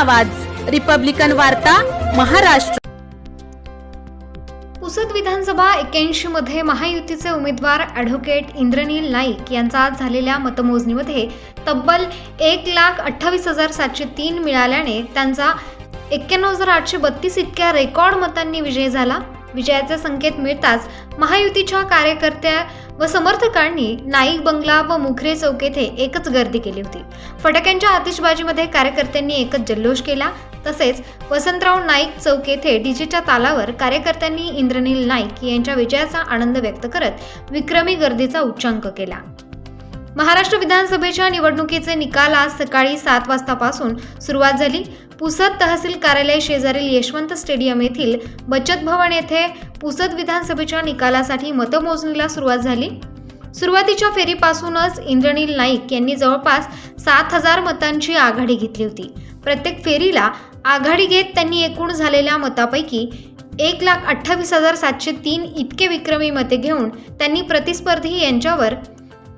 आवाज. रिपब्लिकन वार्ता महाराष्ट्र. पुसद विधानसभा एक्क्याऐंशी मध्ये महायुतीचे उमेदवार ॲडव्होकेट इंद्रनील नाईक यांचा आज झालेल्या मतमोजणीमध्ये तब्बल एक लाख अठ्ठावीस हजार सातशे तीन मिळाल्याने त्यांचा एक्क्याण्णव हजार आठशे बत्तीस इतक्या रेकॉर्ड मतांनी विजय झाला. विजयाचे संकेत मिळताच महायुतीच्या कार्यकर्त्या व समर्थकांनी नाईक बंगला व मुखरे चौक येथे एकच गर्दी केली होती. फटाक्यांच्या आतिषबाजीमध्ये कार्यकर्त्यांनी एकच जल्लोष केला. तसेच वसंतराव नाईक चौक येथे डीजेच्या तालावर कार्यकर्त्यांनी इंद्रनील नाईक यांच्या विजयाचा आनंद व्यक्त करत विक्रमी गर्दीचा उच्चांक केला. महाराष्ट्र विधानसभेच्या निवडणुकीचे निकाल आज सकाळी सात वाजतापासून सुरुवात झाली. पुसद तहसील कार्यालय शेजारील यशवंत स्टेडियम येथील बचत भवन येथे पुसद विधानसभेच्या निकालासाठी मतमोजणीला सुरुवात झाली. सुरुवातीच्या फेरीपासूनच इंद्रनील नाईक यांनी जवळपास सात हजार मतांची आघाडी घेतली होती. प्रत्येक फेरीला आघाडी घेत त्यांनी एकूण झालेल्या मतापैकी एक लाख अठ्ठावीस हजार सातशे तीन इतके विक्रमी मते घेऊन त्यांनी प्रतिस्पर्धी यांच्यावर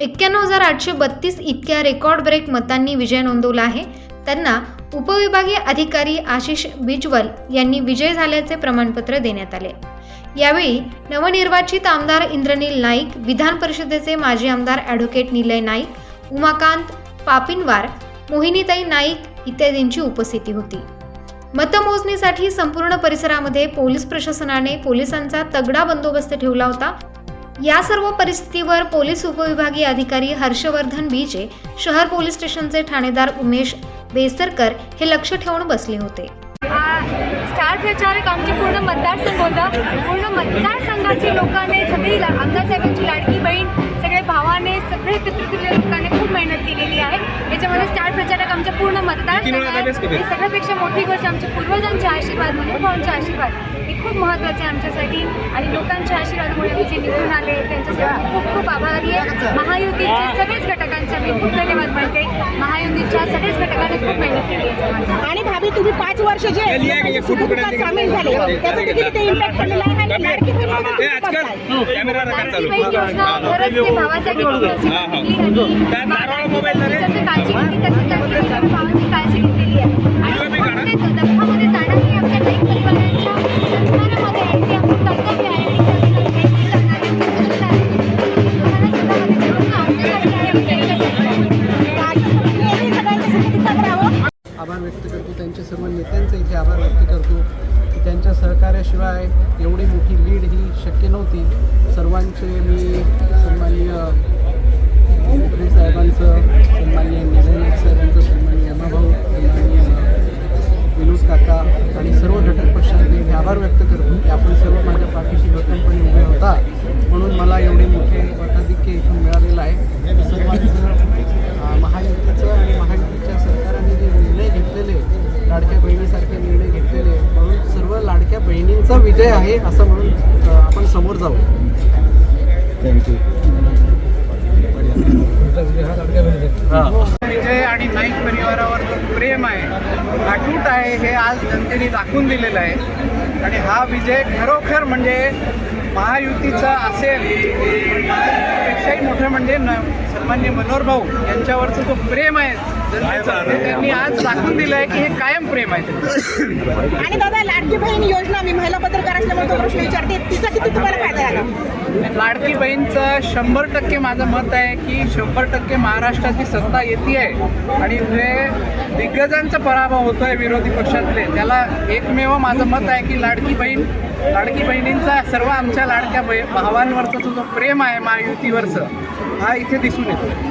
एक्क्याण्णव हजार आठशे बत्तीस इतक्या रेकॉर्ड ब्रेक मतांनी विजय नोंदवला आहे. त्यांना उपविभागीय अधिकारी आशिष बिजवल यांनी विजय झाल्याचे प्रमाणपत्र देण्यात आले. यावेळी नवनिर्वाचित आमदार इंद्रनील नाईक विधान परिषदेचे माजी आमदार ॲडव्होकेट निलय नाईक उमाकांत पापिनवार मोहिनीताई नाईक इत्यादींची उपस्थिती होती. मतमोजणीसाठी संपूर्ण परिसरामध्ये पोलीस प्रशासनाने पोलिसांचा तगडा बंदोबस्त ठेवला होता. या सर्व परिस्थितीवर पोलीस उपविभागीय अधिकारी हर्षवर्धन बीजे शहर पोलीस स्टेशनचे ठाणेदार उमेश बेसरकर हे लक्ष ठेवून बसले होते. स्टार प्रचारक आमचे पूर्ण मतदारसंघ होता. पूर्ण मतदारसंघाची लोकांनी सगळी आमदारसाहेबांची लाडकी बहीण सगळे भावाने सगळे पितृ मेहनत केलेली आहे. याच्यामध्ये स्टार प्रचारक आमच्या पूर्ण आणि सगळ्यापेक्षा मोठी गोष्ट आमच्या पूर्वजांचे आशीर्वाद महानुभावांचे आशीर्वाद. हे खूप महत्त्वाचे आहे आमच्यासाठी. आणि लोकांच्या आशीर्वादामुळे आम्ही जे निवडून आले त्यांच्यासाठी खूप खूप आभारी आहे. महायुतीच्या सगळेच घटकांचे मी खूप धन्यवाद म्हणते महायुतीच्या सगळेच घटकांनी खूप मेहनत केली याच्यामध्ये. आणि भाभी तुम्ही पाच वर्ष जे सामील झाले. त्याचा किती इम्पॅक्ट पडलेला आहे? नारळ मोबाईल आभार व्यक्त करतो त्यांच्या सर्व नेत्यांचे इथे आभार व्यक्त करतो. त्यांच्या सहकार्याशिवाय एवढी मोठी लीड ही शक्य नव्हती. सर्वांचे मी सन्माननीय मुखरे साहेबांचं सन्माननीय निलंग साहेबांचं सन्माननीय अमाभाऊ सन्माननीय विनोद काका आणि सर्व घटक पक्षांचे मी आभार व्यक्त करतो. की आपण सर्व माझ्या पाठीशी भक्कमपणे विजय आहे असं म्हणून आपण समोर जाऊ. विजय आणि नाईक परिवारावर जो प्रेम आहे अटूट आहे हे आज जनतेने दाखवून दिलेलं आहे. आणि हा विजय खरोखर म्हणजे महायुतीचा असेल महायुतीपेक्षाही मोठं म्हणजे न सन्मान्य मनोहर भाऊ यांच्यावरचं जो प्रेम आहे जनतेचं त्यांनी आज दाखवून दिलं आहे की हे कायम प्रेम आहे. त्यांचं आणि दादा लाडकी बहीण योजना मी महिला पत्रकार असल्यामुळे तो प्रश्न विचारते. तिचा किती तुम्हाला फायदा झाला लाडकी बहीणचं शंभर टक्के माझं मत आहे की शंभर टक्के महाराष्ट्राची सत्ता येते आहे. आणि जे दिग्गजांचा पराभव होतो आहे विरोधी पक्षातले त्याला एकमेव माझं मत आहे की लाडकी बहीण लाडकी बहिणींचा सर्व आमच्या लाडक्या बही भावांवरचा जो जो प्रेम आहे महायुतीवरचं हा इथे दिसून येतो